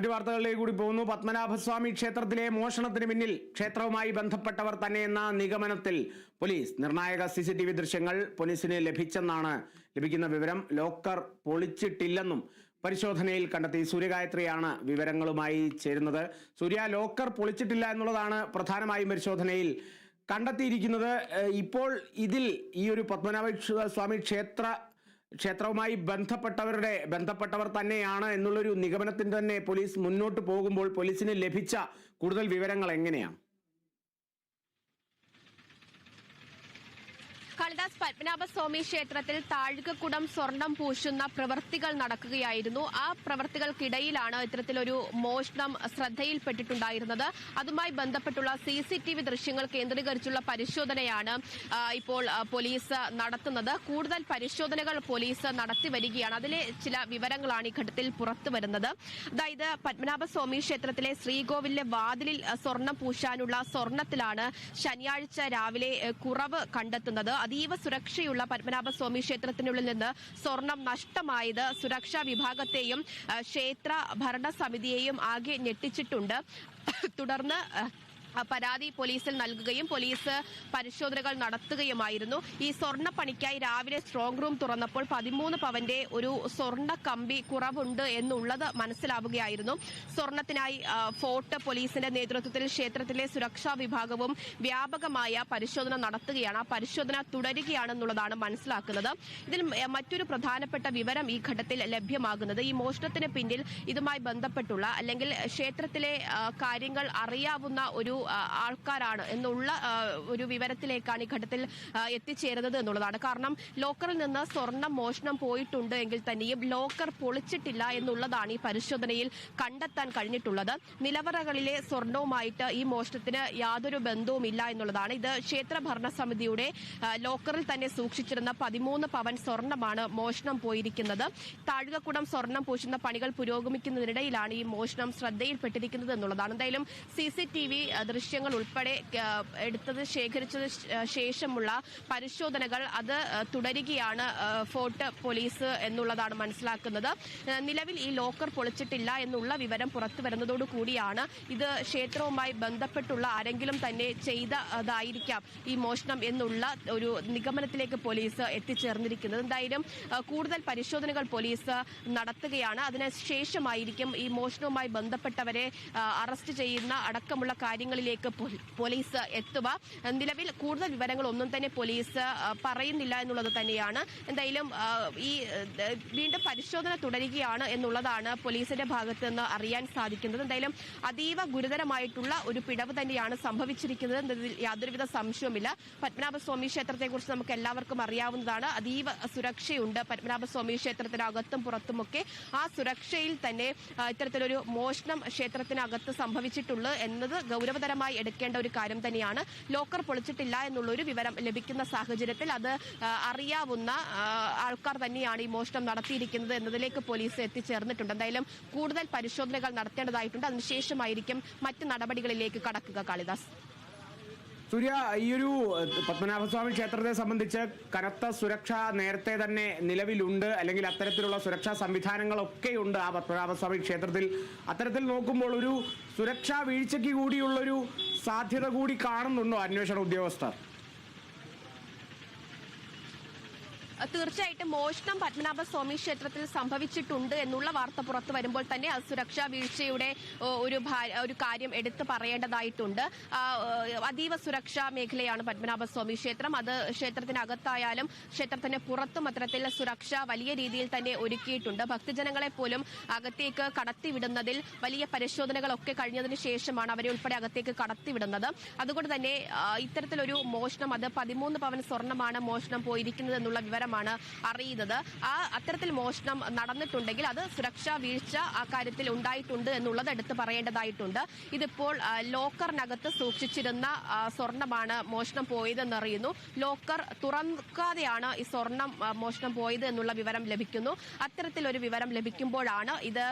മറ്റു വാർത്തകളിലേക്ക് കൂടി പോകുന്നു. പത്മനാഭസ്വാമി ക്ഷേത്രത്തിലെ മോഷണത്തിന് പിന്നിൽ ക്ഷേത്രവുമായി ബന്ധപ്പെട്ടവർ തന്നെയെന്ന നിഗമനത്തിൽ പോലീസ്. നിർണായക സി സി ടി വി ദൃശ്യങ്ങൾ പോലീസിന് ലഭിച്ചെന്നാണ് ലഭിക്കുന്ന വിവരം. ലോക്കർ പൊളിച്ചിട്ടില്ലെന്നും പരിശോധനയിൽ കണ്ടെത്തി സൂര്യഗായത്രിയാണ് വിവരങ്ങളുമായി ചേരുന്നത്. സൂര്യ ലോക്കർ പൊളിച്ചിട്ടില്ല എന്നുള്ളതാണ് പ്രധാനമായും പരിശോധനയിൽ കണ്ടെത്തിയിരിക്കുന്നത്. ഇപ്പോൾ ഇതിൽ ഈ ഒരു പത്മനാഭ സ്വാമി ക്ഷേത്ര ക്ഷേത്രവുമായി ബന്ധപ്പെട്ടവരുടെ ബന്ധപ്പെട്ടവർ തന്നെയാണ് എന്നുള്ളൊരു നിഗമനത്തിന് തന്നെ പോലീസ് മുന്നോട്ട് പോകുമ്പോൾ പോലീസിന് ലഭിച്ച കൂടുതൽ വിവരങ്ങൾ എങ്ങനെയാണ്? കാളിദാസ് പത്മനാഭസ്വാമി ക്ഷേത്രത്തിൽ താഴ്കക്കുടം സ്വർണം പൂശുന്ന പ്രവൃത്തികൾ നടക്കുകയായിരുന്നു. ആ പ്രവൃത്തികൾക്കിടയിലാണ് ഇത്തരത്തിലൊരു മോഷണം ശ്രദ്ധയിൽപ്പെട്ടിട്ടുണ്ടായിരുന്നത്. അതുമായി ബന്ധപ്പെട്ടുള്ള സി സി ടി വി ദൃശ്യങ്ങൾ കേന്ദ്രീകരിച്ചുള്ള പരിശോധനയാണ് ഇപ്പോൾ പോലീസ് നടത്തുന്നത്. കൂടുതൽ പരിശോധനകൾ പോലീസ് നടത്തി വരികയാണ് അതിലെ ചില വിവരങ്ങളാണ് ഈ ഘട്ടത്തിൽ പുറത്തു വരുന്നത് അതായത് പത്മനാഭസ്വാമി ക്ഷേത്രത്തിലെ ശ്രീകോവിലിലെ വാതിലിൽ സ്വർണം പൂശാനുള്ള സ്വർണത്തിലാണ് ശനിയാഴ്ച രാവിലെ കുറവ് കണ്ടെത്തുന്നത്. അതീവ സുരക്ഷയുള്ള പത്മനാഭസ്വാമി ക്ഷേത്രത്തിനുള്ളിൽ നിന്ന് സ്വർണം നഷ്ടമായത് സുരക്ഷാ വിഭാഗത്തെയും ക്ഷേത്ര ഭരണസമിതിയെയും ആകെ ഞെട്ടിച്ചിട്ടുണ്ട്. തുടർന്ന് പരാതി പോലീസിൽ നൽകുകയും പോലീസ് പരിശോധനകൾ നടത്തുകയുമായിരുന്നു. ഈ സ്വർണ പണിക്കായി രാവിലെ സ്ട്രോങ് റൂം തുറന്നപ്പോൾ പതിമൂന്ന് പവന്റെ ഒരു സ്വർണ കമ്പി കുറവുണ്ട് എന്നുള്ളത് മനസ്സിലാവുകയായിരുന്നു. സ്വർണത്തിനായി ഫോർട്ട് പോലീസിന്റെ നേതൃത്വത്തിൽ ക്ഷേത്രത്തിലെ സുരക്ഷാ വിഭാഗവും വ്യാപകമായ പരിശോധന നടത്തുകയാണ്. ആ പരിശോധന തുടരുകയാണെന്നുള്ളതാണ് മനസ്സിലാക്കുന്നത്. ഇതിൽ മറ്റൊരു പ്രധാനപ്പെട്ട വിവരം ഈ ഘട്ടത്തിൽ ലഭ്യമാകുന്നത്. ഈ മോഷണത്തിന് പിന്നിൽ ഇതുമായി ബന്ധപ്പെട്ടുള്ള അല്ലെങ്കിൽ ക്ഷേത്രത്തിലെ കാര്യങ്ങൾ അറിയാവുന്ന ഒരു ആൾക്കാരാണ് എന്നുള്ള ഒരു വിവരത്തിലേക്കാണ് ഈ ഘട്ടത്തിൽ എത്തിച്ചേരുന്നത് എന്നുള്ളതാണ്. കാരണം ലോക്കറിൽ നിന്ന് സ്വർണം മോഷണം പോയിട്ടുണ്ട് എങ്കിൽ തന്നെയും ലോക്കർ പൊളിച്ചിട്ടില്ല എന്നുള്ളതാണ് ഈ പരിശോധനയിൽ കണ്ടെത്താൻ കഴിഞ്ഞിട്ടുള്ളത്. നിലവറകളിലെ സ്വർണവുമായിട്ട് ഈ മോഷണത്തിന് യാതൊരു ബന്ധവുമില്ല എന്നുള്ളതാണ്. ഇത് ക്ഷേത്ര ഭരണസമിതിയുടെ ലോക്കറിൽ തന്നെ സൂക്ഷിച്ചിരുന്ന പതിമൂന്ന് പവൻ സ്വർണമാണ് മോഷണം പോയിരിക്കുന്നത്. താഴ്കക്കുടം സ്വർണം പൂശുന്ന പണികൾ പുരോഗമിക്കുന്നതിനിടയിലാണ് ഈ മോഷണം ശ്രദ്ധയിൽപ്പെട്ടിരിക്കുന്നത് എന്നുള്ളതാണ്. എന്തായാലും സി സി ടി വി ദൃശ്യങ്ങൾ ഉൾപ്പെടെ എടുത്തത് ശേഖരിച്ചത് ശേഷമുള്ള പരിശോധനകൾ അത് തുടരുകയാണ് ഫോർട്ട് പോലീസ് എന്നുള്ളതാണ് മനസ്സിലാക്കുന്നത്. നിലവിൽ ഈ ലോക്കർ പൊളിച്ചിട്ടില്ല എന്നുള്ള വിവരം പുറത്തു വരുന്നതോടു കൂടിയാണ് ഇത് ക്ഷേത്രവുമായി ബന്ധപ്പെട്ടുള്ള ആരെങ്കിലും തന്നെ ചെയ്തതായിരിക്കാം ഈ മോഷണം എന്നുള്ള ഒരു നിഗമനത്തിലേക്ക് പോലീസ് എത്തിച്ചേർന്നിരിക്കുന്നത്. എന്തായാലും കൂടുതൽ പരിശോധനകൾ പോലീസ് നടത്തുകയാണ്. അതിനുശേഷമായിരിക്കും ഈ മോഷണവുമായി ബന്ധപ്പെട്ടവരെ അറസ്റ്റ് ചെയ്യുന്ന അടക്കമുള്ള കാര്യങ്ങളിലേക്ക് പോ- പോലീസ് എത്തുക. നിലവിൽ കൂടുതൽ വിവരങ്ങളൊന്നും തന്നെ പോലീസ് പറയുന്നില്ല എന്നുള്ളത് തന്നെയാണ്. എന്തായാലും ഈ വീണ്ടും പരിശോധന തുടരുകയാണ് എന്നുള്ളതാണ് പോലീസിന്റെ ഭാഗത്ത് നിന്ന് അറിയാൻ സാധിക്കുന്നത്. എന്തായാലും അതീവ ഗുരുതരമായിട്ടുള്ള ഒരു പിടവ് തന്നെയാണ് സംഭവിച്ചിരിക്കുന്നത്. യാതൊരുവിധ സംശയവുമില്ല. പത്മനാഭസ്വാമി ക്ഷേത്രത്തെക്കുറിച്ച് നമുക്ക് എല്ലാവർക്കും അറിയാവുന്നതാണ്. അതീവ സുരക്ഷയുണ്ട് പത്മനാഭസ്വാമി ക്ഷേത്രത്തിനകത്തും പുറത്തുമൊക്കെ. ആ സുരക്ഷയിൽ തന്നെ ഇത്തരത്തിലൊരു മോഷണം ക്ഷേത്രത്തിനകത്ത് സംഭവിച്ചിട്ടുള്ളൂ എന്നത് ഗൗരവതരമായി എടുക്കേണ്ട ഒരു കാര്യം തന്നെയാണ്. ലോക്കർ പൊളിച്ചിട്ടില്ല എന്നുള്ള ഒരു വിവരം ലഭിക്കുന്ന സാഹചര്യത്തിൽ അത് അറിയാവുന്ന ആൾക്കാർ തന്നെയാണ് ഈ മോഷണം നടത്തിയിരിക്കുന്നത് എന്നതിലേക്ക് പോലീസ് എത്തിച്ചേർന്നിട്ടുണ്ട്. എന്തായാലും കൂടുതൽ പരിശോധനകൾ നടത്തേണ്ടതായിട്ടുണ്ട്. അതിനുശേഷമായിരിക്കും മറ്റ് നടപടികളിലേക്ക് കടക്കുക കാളിദാസ്. സൂര്യ ഈ ഒരു പത്മനാഭസ്വാമി ക്ഷേത്രത്തെ സംബന്ധിച്ച് കനത്ത സുരക്ഷ നേരത്തെ തന്നെ നിലവിലുണ്ട്. അല്ലെങ്കിൽ അത്തരത്തിലുള്ള സുരക്ഷാ സംവിധാനങ്ങളൊക്കെ ഉണ്ട് ആ പത്മനാഭസ്വാമി ക്ഷേത്രത്തിൽ. അത്തരത്തിൽ നോക്കുമ്പോൾ ഒരു സുരക്ഷാ വീഴ്ചയ്ക്ക് കൂടിയുള്ളൊരു സാധ്യത കൂടി കാണുന്നുണ്ടോ അന്വേഷണ ഉദ്യോഗസ്ഥർ? തീർച്ചയായിട്ടും മോഷണം പത്മനാഭസ്വാമി ക്ഷേത്രത്തിൽ സംഭവിച്ചിട്ടുണ്ട് എന്നുള്ള വാർത്ത പുറത്തു വരുമ്പോൾ തന്നെ അത് സുരക്ഷാ വീഴ്ചയുടെ ഒരു ഒരു കാര്യം എടുത്തു പറയേണ്ടതായിട്ടുണ്ട്. അതീവ സുരക്ഷാ മേഖലയാണ് പത്മനാഭസ്വാമി ക്ഷേത്രം. അത് ക്ഷേത്രത്തിനകത്തായാലും ക്ഷേത്രത്തിന് പുറത്തും അത്തരത്തിൽ സുരക്ഷ വലിയ രീതിയിൽ തന്നെ ഒരുക്കിയിട്ടുണ്ട്. ഭക്തജനങ്ങളെ പോലും അകത്തേക്ക് കടത്തിവിടുന്നതിൽ വലിയ പരിശോധനകളൊക്കെ കഴിഞ്ഞതിന് ശേഷമാണ് അവരെ ഉൾപ്പെടെ അകത്തേക്ക് കടത്തിവിടുന്നത്. അതുകൊണ്ട് തന്നെ ഇത്തരത്തിലൊരു മോഷണം അത് പതിമൂന്ന് പവൻ സ്വർണമാണ് മോഷണം പോയിരിക്കുന്നത് എന്നുള്ള വിവരമാണ് അറിയുന്നത്. ആ അത്തരത്തിൽ മോഷണം നടന്നിട്ടുണ്ടെങ്കിൽ അത് സുരക്ഷാ വീഴ്ച ആ കാര്യത്തിൽ ഉണ്ടായിട്ടുണ്ട് എന്നുള്ളത് എടുത്തു പറയേണ്ടതായിട്ടുണ്ട്. ഇതിപ്പോൾ ലോക്കറിനകത്ത് സൂക്ഷിച്ചിരുന്ന സ്വർണമാണ് മോഷണം പോയതെന്നറിയുന്നു. ലോക്കർ തുറക്കാതെയാണ് ഈ സ്വർണം മോഷണം പോയത് എന്നുള്ള വിവരം ലഭിക്കുന്നു. അത്തരത്തിൽ ഒരു വിവരം ലഭിക്കുമ്പോഴാണ് ഇത്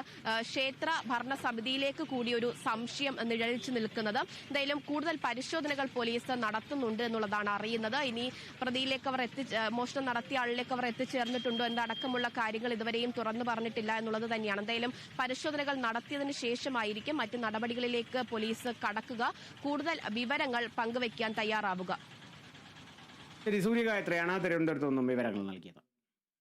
ക്ഷേത്ര ഭരണസമിതിയിലേക്ക് കൂടി ഒരു സംശയം നിഴലിച്ചു നിൽക്കുന്നത്. എന്തായാലും കൂടുതൽ പരിശോധനകൾ പോലീസ് നടത്തുന്നുണ്ട് എന്നുള്ളതാണ് അറിയുന്നത്. ഇനി പ്രതിയിലേക്ക് അവർ എത്തി മോഷണം നടത്തിയ ആൾ ഹാളിലേക്ക് അവർ എത്തിച്ചേർന്നിട്ടുണ്ടോ എന്നടക്കമുള്ള കാര്യങ്ങൾ ഇതുവരെയും തുറന്നു പറഞ്ഞിട്ടില്ല എന്നുള്ളത് തന്നെയാണ്. എന്തായാലും പരിശോധനകൾ നടത്തിയതിനു ശേഷമായിരിക്കും മറ്റ് നടപടികളിലേക്ക് പോലീസ് കടക്കുക. കൂടുതൽ വിവരങ്ങൾ പങ്കുവയ്ക്കാൻ തയ്യാറാവുക. ശരി സൂര്യഗായത്രയാണ് തിരുവനന്തപുരത്ത് നിന്നും വിവരങ്ങൾ നൽകിയത്.